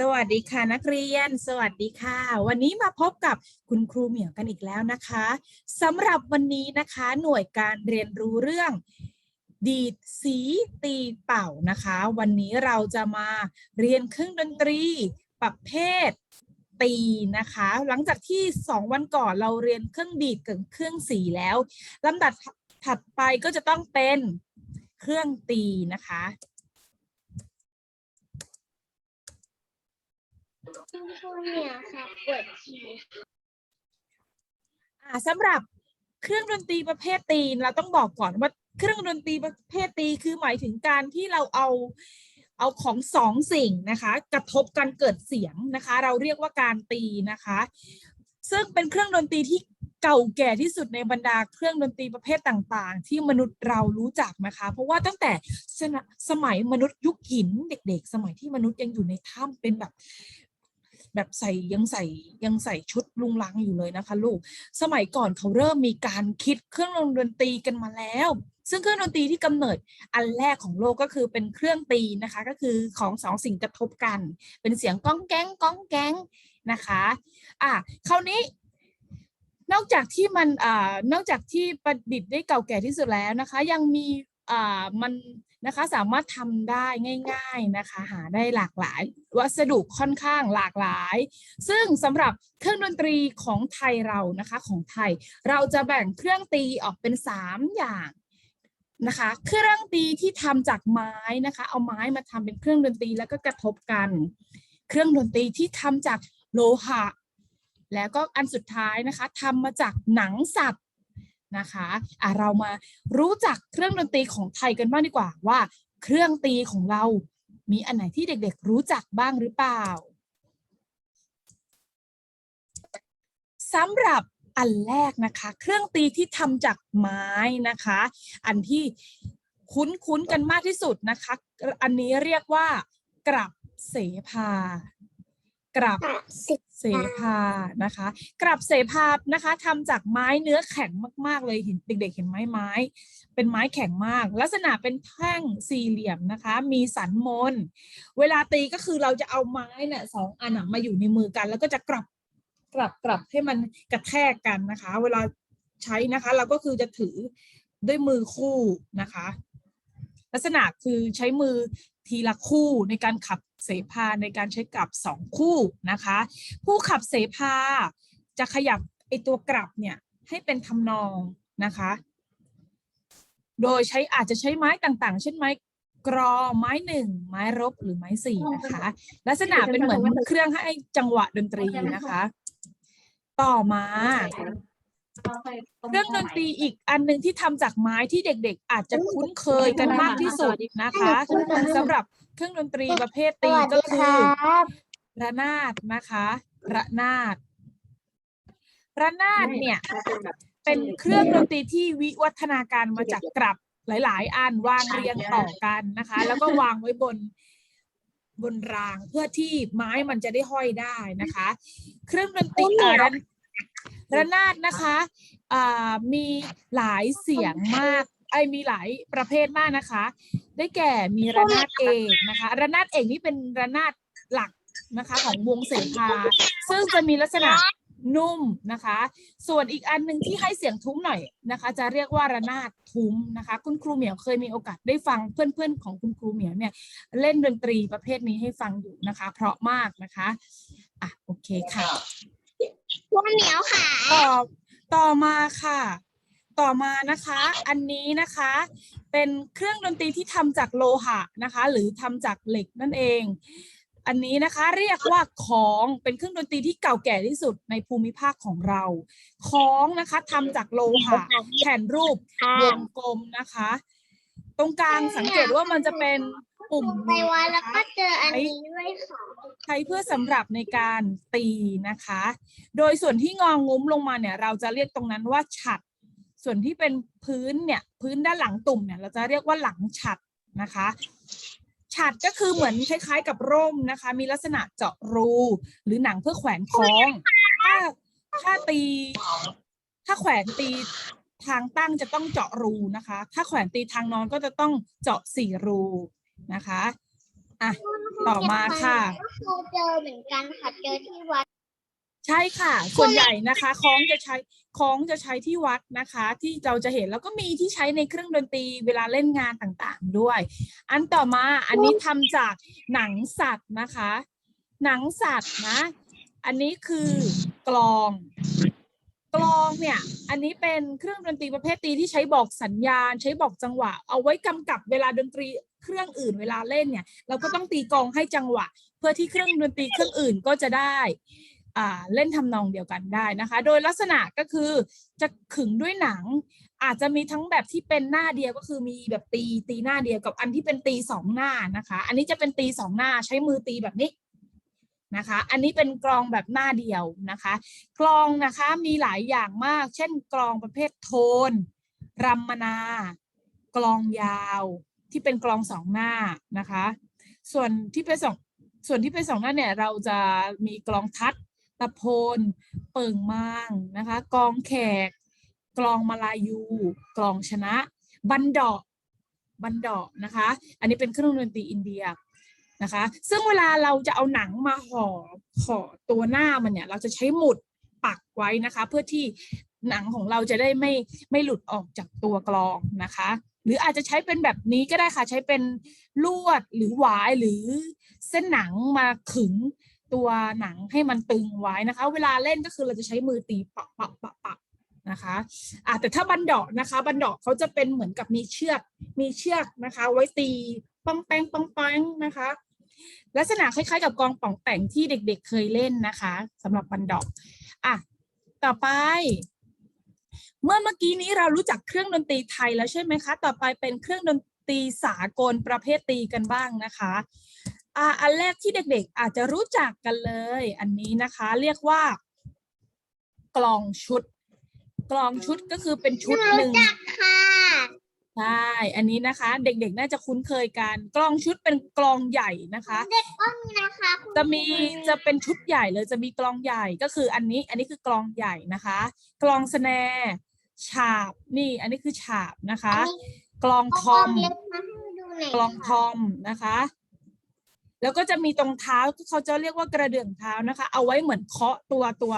สวัสดีค่ะนักเรียน สวัสดีค่ะ วันนี้มาพบกับคุณครูเหมียวกันอีกแล้วนะคะสำหรับวันนี้นะคะหน่วยการเรียนรู้เรื่อง ดีดสีตีเป่านะคะ วันนี้เราจะมาเรียนเครื่องดนตรี ประเภทตีนะคะ หลังจากที่สองวันก่อนเราเรียนเครื่องดีดกับเครื่องสีแล้วลำดับถัดไปก็จะต้องเป็นเครื่องตีนะคะ คุณครูเหมียค่ะปวดฉี่อ่าสำหรับเครื่องดนตรีประเภทตีเราต้องบอกก่อนว่าเครื่องดนตรีประเภทตีคือหมายถึงการที่เราเอาเอาของสองสิ่งนะคะ กระทบกันเกิดเสียงนะคะ เราเรียกว่าการตีนะคะ ซึ่งเป็นเครื่องดนตรีที่เก่าแก่ที่สุดในบรรดาเครื่องดนตรีประเภทต่างๆ ที่มนุษย์เรารู้จักนะคะ เพราะว่าตั้งแต่สนะสมัยมนุษย์ยุคหินเด็ก ๆ สมัยที่มนุษย์ยังอยู่ในถ้ำเป็นแบบ แบบใส่ยังใส่ยังใส่ชุดลุงลังอยู่เลยนะคะ ลูก สมัยก่อนเขาเริ่มมีการคิดเครื่องดนตรีกันมาแล้ว ซึ่งเครื่องดนตรีที่กำเนิดอันแรกของโลกก็คือเป็นเครื่องตีนะคะ ก็คือของสองสิ่งกระทบกัน เป็นเสียงก้องแก๊งก้องแก๊งนะคะอะคราวนี้นอกจากที่มันอ่านอกจากที่ประดิษฐ์ได้เก่าแก่ที่สุดแล้วนะคะ ยังมี มันนะคะสามารถทำได้ง่าย ๆนะคะ หาได้หลากหลาย วัสดุค่อนข้างหลากหลาย ซึ่งสำหรับเครื่องดนตรีของไทยเรานะคะของไทย เราจะแบ่งเครื่องตีออกเป็น 3 อย่างนะคะเครื่องตีที่ทำจากไม้นะคะ เอาไม้มาทำเป็นเครื่องดนตรีแล้วก็กระทบกัน เครื่องดนตรีที่ทำจากโลหะ แล้วก็อันสุดท้ายนะคะทำมาจากหนังสัตว์ นะคะอะเรามารู้จักเครื่องดนตรีของไทยกันบ้างดีกว่าว่า เครื่องตีของเรา มีอันไหนที่เด็กๆ รู้จักบ้างหรือเปล่าสำหรับอันแรกนะคะ เครื่องตีที่ทำจากไม้นะคะ อันที่คุ้นๆกันมากที่สุดนะคะ อันนี้เรียกว่ากลับเสภากลับสิบ เสภานะคะกลับเสภานะคะทำจากไม้เนื้อแข็งมาก ๆ เลยเห็นเด็ก ๆ เห็นไหมไม้ เป็นไม้แข็งมาก ลักษณะเป็นแท่งสี่เหลี่ยมนะคะ มีสันมน เวลาตีก็คือเราจะเอาไม้เนี่ยสองอันมาอยู่ในมือกัน แล้วก็จะกลับกลับกลับให้มันกระแทกกันนะคะ เวลาใช้นะคะ เราก็คือจะถือด้วยมือคู่นะคะ ลักษณะคือใช้มือทีละคู่ในการขับเสภาในการใช้กลับสองคู่นะคะ ผู้ขับเสภาจะขยับไอตัวกลับเนี่ยให้เป็นทำนองนะคะ โดยใช้อาจจะใช้ไม้ต่างๆ เช่นไม้กรอไม้หนึ่งไม้รบหรือไม้สี่นะคะ ลักษณะเป็นเหมือนเครื่องให้จังหวะดนตรีนะคะ ต่อมา เครื่องดนตรีอีกอันหนึ่งที่ทำจากไม้ที่เด็กๆ อาจจะคุ้นเคยกันมากที่สุดนะคะสำหรับเครื่องดนตรีประเภทสตีวัสก็ดีคืคอรับระนาดนะคะระนาดระนาดเนี่ยเป็นเครื่องดนตรีที่วิวัฒนาการมาจากกลับหลาย ๆ อันวางเรียงต่อกันนะคะ แล้วก็วางไว้บนบนรางเพื่อที่ไม้มันจะได้ห้อยได้นะคะ เครื่องดนตรีอ่าระ ระนาดนะคะมีหลายเสียงมากไอมีหลายประเภทมากนะคะ ได้แก่มีระนาดเอกนะคะ ระนาดเอกนี่เป็นระนาดหลักนะคะของวงเสภาซึ่งจะมีลักษณะนุ่มนะคะ ส่วนอีกอันหนึ่งที่ให้เสียงทุ้มหน่อยนะคะ จะเรียกว่าระนาดทุ้มนะคะ คุณครูเหมียวเคยมีโอกาสได้ฟังเพื่อนๆของคุณครูเหมียวเนี่ยเล่นดนตรีประเภทนี้ให้ฟังอยู่นะคะ เพราะมากนะคะอะโอเคค่ะ คุณเหมียวค่ะ ต่อต่อมาค่ะ ต่อมานะคะ อันนี้นะคะ เป็นเครื่องดนตรีที่ทำจากโลหะนะคะ หรือทำจากเหล็กนั่นเอง อันนี้นะคะเรียกว่าของเป็นเครื่องดนตรีที่เก่าแก่ที่สุดในภูมิภาคของเรา ของนะคะทำจากโลหะแผ่นรูปค่ะวงกลมนะคะ ตรงกลางสังเกตว่ามันจะเป็น ปุ่มไปวัดนแล้วก็เจออันนี้ด้วยค่ะใช้เพื่อสำหรับในการตีนะคะ โดยส่วนที่งองงุ้มลงมาเนี่ย เราจะเรียกตรงนั้นว่าฉัด ส่วนที่เป็นพื้นเนี่ย พื้นด้านหลังตุ่มเนี่ย เราจะเรียกว่าหลังฉัดนะคะฉัดก็คือเหมือนคล้ายๆ กับร่มนะคะ มีลักษณะเจาะรู หรือหนังเพื่อแขวนคล้อง ถ้าถ้าตี ถ้าแขวนตีทางตั้งจะต้องเจาะรูนะคะ ถ้าแขวนตีทางนอนก็จะต้องเจาะสี่รู นะคะอะต่อมาค่ะก็เคยเจอเหมือนกันค่ะเจอที่วัด ใช่ค่ะ ส่วนใหญ่นะคะคล้องจะใช้คล้องจะใช้ที่วัดนะคะ ที่เราจะเห็นแล้วก็มีที่ใช้ในเครื่องดนตรีเวลาเล่นงานต่างๆด้วย อันต่อมาอันนี้ทำจากหนังสัตว์นะคะ หนังสัตว์นะ อันนี้คือกลองกลองเนี่ย อันนี้เป็นเครื่องดนตรีประเภทตีที่ใช้บอกสัญญาณ ใช้บอกจังหวะ เอาไว้กำกับเวลาดนตรีเครื่องอื่นเวลาเล่นเนี่ย เราก็ต้องตีกองให้จังหวะ เพื่อที่เครื่องดนตรีเครื่องอื่นก็จะได้อ่าเล่นทำนองเดียวกันได้นะคะ โดยลักษณะก็คือจะขึงด้วยหนัง อาจจะมีทั้งแบบที่เป็นหน้าเดียวก็คือมีแบบตีตีหน้าเดียวกับอันที่เป็นตีสองหน้านะคะ อันนี้จะเป็นตีสองหน้าใช้มือตีแบบนี้นะคะ อันนี้เป็นกลองแบบหน้าเดียวนะคะ กลองนะคะมีหลายอย่างมาก เช่น กลองประเภทโทน รัมมนา กลองยาว ที่เป็นกลองสองหน้านะคะ ส่วนที่เป็นสองส่วนที่เป็นสองหน้าเนี่ยเราจะมีกลองทัดตะโพนเปิ่งมางนะคะกลองแขก กลองมาลายู กลองชนะ บันดาะบันดาะนะคะ อันนี้เป็นเครื่องดนตรีอินเดียนะคะ ซึ่งเวลาเราจะเอาหนังมาห่อห่อตัวหน้ามันเนี่ยเราจะใช้หมุดปักไว้นะคะ เพื่อที่หนังของเราจะได้ไม่ไม่หลุดออกจากตัวกลองนะคะ หรืออาจจะใช้เป็นแบบนี้ก็ได้ค่ะ ใช้เป็นลวดหรือหวายหรือเส้นหนังมาขึงตัวหนังให้มันตึงไว้นะคะ เวลาเล่นก็คือเราจะใช้มือตีปะปะปะปะนะคะอะแต่ถ้าบันดอกนะคะบันดอกเขาจะเป็นเหมือนกับมีเชือกมีเชือกนะคะ ไว้ตีป้องแป้งป้องแป้งนะคะ ลักษณะคล้ายๆ กับกองป่องแต่งที่เด็กๆเคยเล่นนะคะสำหรับบันดอกอะต่อไป เมื่อเมื่อกี้นี้เรารู้จักเครื่องดนตรีไทยแล้วใช่ไหมคะ ต่อไปเป็นเครื่องดนตรีสากลประเภทตีกันบ้างนะคะอ่าอันแรกที่เด็กๆ อาจจะรู้จักกันเลย อันนี้นะคะเรียกว่า กลองชุด กลองชุดก็คือเป็นชุดหนึ่งรู้จักค่ะใช่ อันนี้นะคะ เด็กๆ น่าจะคุ้นเคยกัน กลองชุดเป็นกลองใหญ่นะคะ เด็กก็มีนะคะคุณจะมีครูจะเป็นชุดใหญ่เลยจะมีกลองใหญ่ก็คืออันนี้ อันนี้คือกลองใหญ่นะคะ กลองสแนร์ ฉาบนี่ อันนี้คือฉาบนะคะอันนี้กลองทเอาอกมเล็กมาให้ดูหน่อยกลองทค่ะอมนะคะ แล้วก็จะมีตรงเท้าที่เขาจะเรียกว่ากระเดื่องเท้านะคะ เอาไว้เหมือนเคาะตัวตัว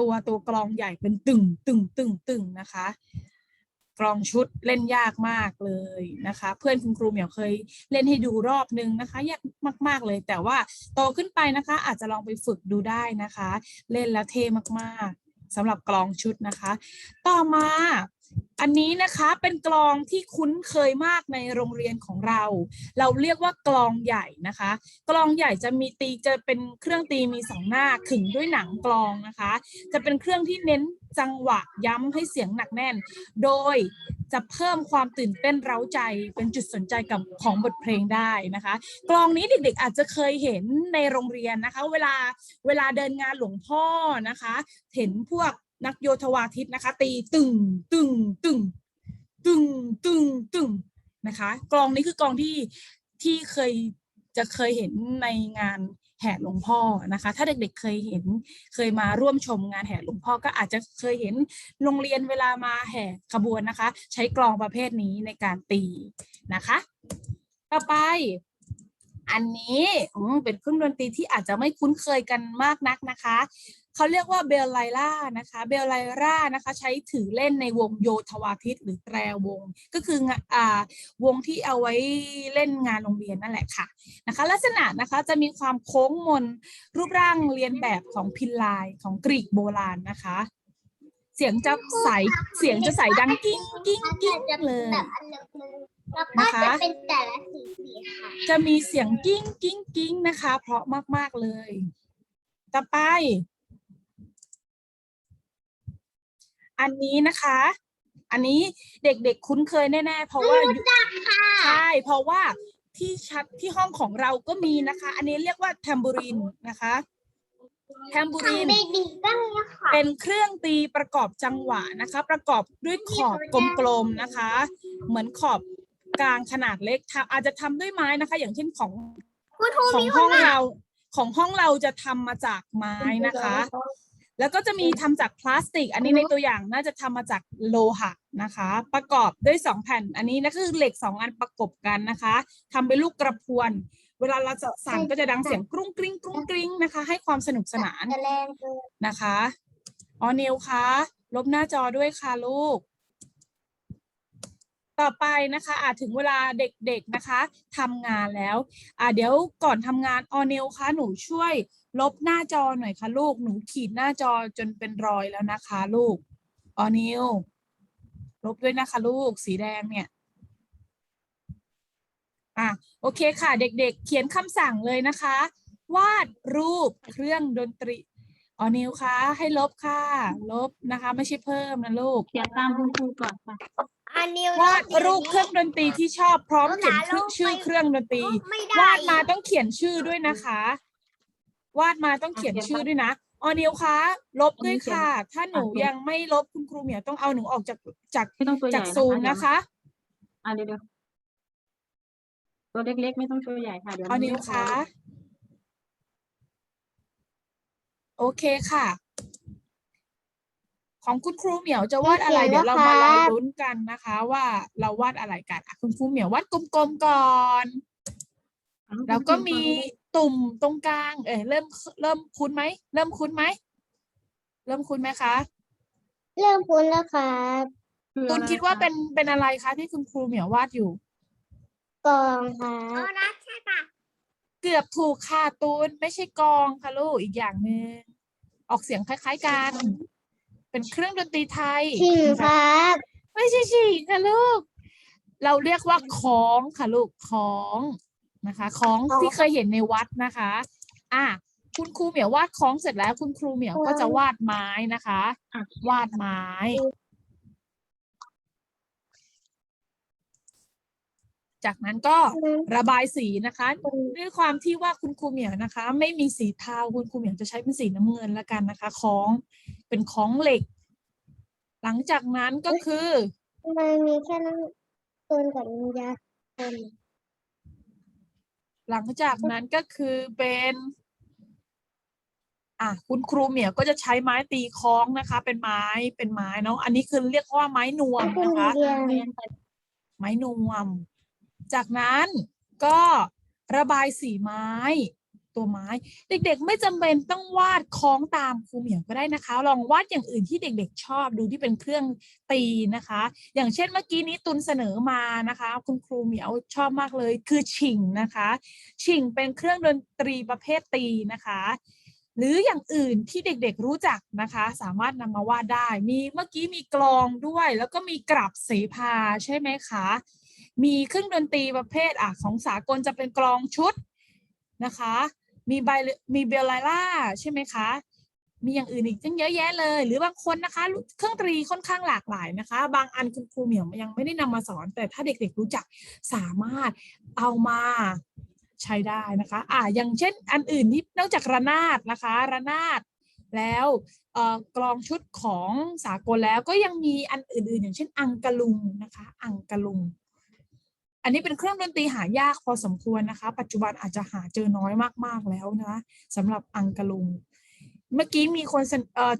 ตัวตัวกลองใหญ่เป็นตึงตึงตึงตึงนะคะกลองชุดเล่นยากมากเลยนะคะ เพื่อนคุณครูเหมียวเคยเล่นให้ดูรอบนึงนะคะยากมากๆเลย แต่ว่าโตขึ้นไปนะคะ อาจจะลองไปฝึกดูได้นะคะ เล่นแล้วเท่มากๆ สำหรับกลองชุดนะคะ ต่อมาอันนี้นะคะเป็นกลองที่คุ้นเคยมากในโรงเรียนของเรา เราเรียกว่ากลองใหญ่นะคะ กลองใหญ่จะมีตีจะเป็นเครื่องตีมีสองหน้าขึงด้วยหนังกลองนะคะ จะเป็นเครื่องที่เน้นจังหวะย้ำให้เสียงหนักแน่น โดย จะเพิ่มความตื่นเต้นเร้าใจเป็นจุดสนใจกับของบทเพลงได้นะคะกลองนี้เด็กๆอาจจะเคยเห็นในโรงเรียนนะคะ เวลาเวลาเดินงานหลวงพ่อนะคะ เห็นพวกนักโยธวาทิตนะคะ ตีตึงตึงตึงตึงตึงตึงนะคะ กลองนี้คือกลองที่ที่เคยจะเคยเห็นในงาน แห่หลวงพ่อนะคะ ถ้าเด็กๆเคยเห็นเคยมาร่วมชมงานแห่หลวงพ่อก็อาจจะเคยเห็นโรงเรียนเวลามาแห่ขบวนนะคะ ใช้กลองประเภทนี้ในการตีนะคะ ต่อไปอันนี้เป็นเครื่องดนตรีที่อาจจะไม่คุ้นเคยกันมากนักนะคะ เขาเรียกว่าเบลไลล่านะคะเบลไลล่านะคะใช้ถือเล่นในวงโยธวาทิต หรือแตรวง ก็คืองะอ่าวงที่เอาไว้เล่นงานโรงเรียนนั่นแหละค่ะนะคะลักษณะนะคะจะมีความโค้งมนรูปร่างเรียนแบบของพินลายของกรีกโบราณนะคะ เสียงจะใสเสียงจะใสดังกิ้งกิ้งกิ้งจะเลยแบบอันเล็กนึงแล้วก็นะคะจะเป็นแต่ละสีสีค่ะจะมีเสียงกิ้งกิ้งกิ้งนะคะ เพราะมาก ๆ เลย ต่อไป อันนี้นะคะ อันนี้เด็กๆคุ้นเคยแน่ๆเพราะว่าอยู่ค่ะใช่เพราะว่าที่ชัดที่ห้องของเราก็มีนะคะ อันนี้เรียกว่าแทมบูรินนะคะแทมบูทางรินเบบีก็มีค่ะเป็นเครื่องตีประกอบจังหวะนะคะ ประกอบด้วยขอบกลมๆนะคะ เหมือนขอบกลางขนาดเล็กทำอาจจะทำด้วยไม้นะคะ อย่างเช่นของคุณครูของมีห้องเราของห้องเราจะทำมาจากไม้นะคะ แล้วก็จะมีทำจากพลาสติก อันนี้ในตัวอย่างน่าจะทำมาจากโลหะนะคะ ประกอบด้วยสองแผ่น อันนี้นะคือเหล็กสองอันประกบกันนะคะทำเป็นลูกกระพวน เวลาเราจะสั่นก็จะดังเสียงกรุ้งกริ้งกรุ้งกริ้งนะคะ ให้ความสนุกสนานจะแรงเกินนะคะออนิวคะลบหน้าจอด้วยค่ะลูก ต่อไปนะคะอาจถึงเวลาเด็กๆนะคะทำงานแล้วอ่าเดี๋ยวก่อนทำงานออนิวคะหนูช่วย ลบหน้าจอหน่อยค่ะลูกหนูขีดหน้าจอจนเป็นรอยแล้วนะคะ ลูกออนิวลบด้วยนะคะ ลูกสีแดงเนี่ยอะโอเคค่ะ เด็กๆ เขียนคำสั่งเลยนะคะ วาดรูปเครื่องดนตรีออนิวคะให้ลบค่ะ ลบนะคะ ไม่ใช่เพิ่มนะลูกเขียนตามคุณครูก่อนค่ะอันนี้วาดรูปเครื่องดนตรีที่ชอบพร้อมเขียนชื่อชื่อเครื่องดนตรีไม่ได้วาดมาต้องเขียนชื่อด้วยนะคะ วาดมาต้องเขียนชื่อด้วยนะออนิวคะลบด้วยค่ะ ถ้าหนูยังไม่ลบคุณครูเหมียวต้องเอาหนูออกจากจากไม่ต้องตัวใหจาญ่กซูมเดี๋ยวนะคะอะเดี๋ยวเดี๋ยวตัวเล็กๆ ไม่ต้องตัวใหญ่ค่ะเดี๋ยวออนิวไม่พคะโอเคค่ะ ของคุณครูเหมียวจะวาดอะไรเดี๋ยวเรามารอลุ้นกันนะคะ ว่าเราวาดอะไรกันอะคุณครูเหมียววาดกลมๆก่อน แล้วก็มี ตุ่มตรงกลางเอ้ยเริ่มเริ่มคุ้นไหมเริ่มคุ้นไหมเริ่มคุ้นไหมคะ เริ่มพ้นแล้วครับคือตุนอะไรคิดว่าะเป็นเป็นอะไรคะที่คุณครูเหมียววาดอยู่กองครับนะใช่ป่ะเกือบถูกค่ะตูนไม่ใช่กลองค่ะลูกอีกอย่างหนึ่งออกเสียงคล้าย ๆกัน เป็นเครื่องดนตรีไทยชิงครับ ไม่ใช่ฉีกค่ะลูก เราเรียกว่าของค่ะลูกของ นะคะ ของที่เคยเห็นในวัดนะคะ อะคุณครูเหมียววาดของเสร็จแล้ว คุณครูเหมียวก็จะวาดไม้นะคะอะวาดไม้ จากนั้นก็ระบายสีนะคะ ด้วยความที่ว่าคุณครูเหมียวนะคะ ไม่มีสีเทาคุณครูเหมียวจะใช้เป็นสีน้ำเงินแล้วกันนะคะของเป็นของเหล็ก หลังจากนั้นก็คือมันมีแค่น้ำตูนกับนินยาคน หลังจากนั้นก็คือเป็นอะคุณครูเหมียวก็จะใช้ไม้ตีคล้องนะคะ เป็นไม้เป็นไม้เนาะอันนี้คือเรียกว่าไม้นวมคุณนะคะเรียนเรียนไปไม้นวม จากนั้นก็ระบายสีไม้ ตัวไม้ เด็กๆ ไม่จำเป็นต้องวาดคล้องตามครูเหมียวก็ได้นะคะ ลองวาดอย่างอื่นที่เด็ก ๆ ชอบดูที่เป็นเครื่องตีนะคะ อย่างเช่นเมื่อกี้นี้ตุนเสนอมานะคะ คุณครูเหมียวชอบมากเลย คือชิงนะคะชิงเป็นเครื่องดนตรีประเภทตีนะคะหรืออย่างอื่นที่เด็กๆรู้จักนะคะ สามารถนำมาวาดได้ มีเมื่อกี้มีกลองด้วย แล้วก็มีกลับเสพาใช่ไหมคะ มีเครื่องดนตรีประเภทอะของสากลจะเป็นกลองชุดนะคะ มีไบมีเบลลาล่าใช่ไหมคะ มีอย่างอื่นอีกตั้งเยอะแยะเลย หรือบางคนนะคะ เครื่องดนตรีค่อนข้างหลากหลายนะคะ บางอันคุณครูเหมียวยังไม่ได้นำมาสอน แต่ถ้าเด็กๆรู้จักสามารถเอามาใช้ได้นะคะ อ่าอย่างเช่นอันอื่นที่นอกจากระนาดนะคะ ระนาดแล้วกลองชุดของสากลแล้วก็ยังมีอันอื่นๆ อย่างเช่น อังกะลุงนะคะ อังกะลุง อันนี้เป็นเครื่องดนตรีหายากพอสมควรนะคะ ปัจจุบันอาจจะหาเจอน้อยมากๆแล้วนะสำหรับอังกะลุง เมื่อกี้มีคน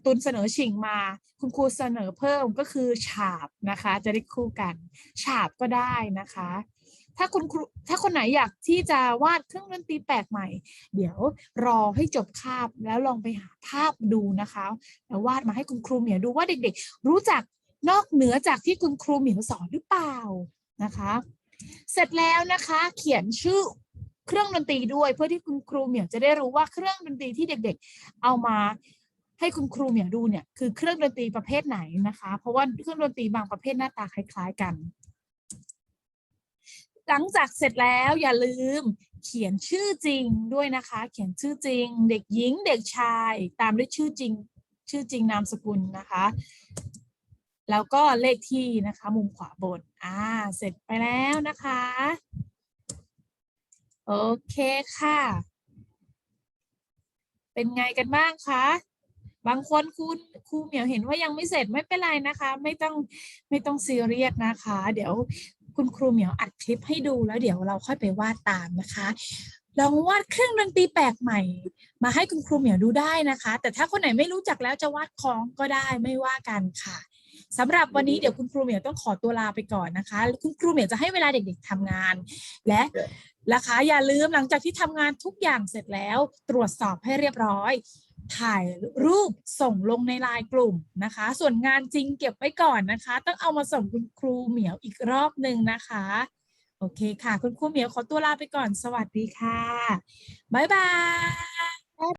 ตุนเสนอชิงมา คุณครูเสนอเพิ่มก็คือฉาบนะคะ จะได้คู่กัน ฉาบก็ได้นะคะ ถ้าคุณครูถ้าคนไหนอยากที่จะวาดเครื่องดนตรีแปลกใหม่ เดี๋ยวรอให้จบคาบแล้วลองไปหาภาพดูนะคะแล้ววาดมาให้คุณครูเหมียวดูว่าเด็ก ๆ รู้จักนอกเหนือจากที่คุณครูเหมียวสอนหรือเปล่านะคะ เสร็จแล้วนะคะ เขียนชื่อเครื่องดนตรีด้วย เพื่อที่คุณครูเหมียวจะได้รู้ว่าเครื่องดนตรีที่เด็กๆ เอามาให้คุณครูเหมียวดูเนี่ยคือเครื่องดนตรีประเภทไหนนะคะ เพราะว่าเครื่องดนตรีบางประเภทหน้าตาคล้ายๆกัน หลังจากเสร็จแล้วอย่าลืมเขียนชื่อจริงด้วยนะคะ เขียนชื่อจริง เด็กหญิงเด็กชาย ตามด้วยชื่อจริง ชื่อจริงนามสกุลนะคะ แล้วก็เลขที่นะคะ มุมขวาบน อ่า เสร็จไปแล้วนะคะ โอเคค่ะ เป็นไงกันบ้างคะ บางคนคุณครูเหมียวเห็นว่ายังไม่เสร็จไม่เป็นไรนะคะ ไม่ต้องไม่ต้องซีเรียสนะคะ เดี๋ยวคุณครูเหมียวอัดคลิปให้ดูแล้วเดี๋ยวเราค่อยไปวาดตามนะคะลองวาดเครื่องดนตรีแปลกใหม่ มาให้คุณครูเหมียวดูได้นะคะ แต่ถ้าคนไหนไม่รู้จักแล้วจะวาดคล้องก็ได้ไม่ว่ากันค่ะ สำหรับวันนี้เดี๋ยวคุณครูเหมียวต้องขอตัวลาไปก่อนนะคะ คุณครูเหมียวจะให้เวลาเด็กๆทำงาน และนะคะอย่าลืมหลังจากที่ทำงานทุกอย่างเสร็จแล้ว ตรวจสอบให้เรียบร้อย ถ่ายรูปส่งลงในไลน์กลุ่มนะคะ ส่วนงานจริงเก็บไว้ก่อนนะคะ ต้องเอามาส่งคุณครูเหมียวอีกรอบหนึ่งนะคะโอเคค่ะ คุณครูเหมียวขอตัวลาไปก่อน สวัสดีค่ะ บ๊ายบาย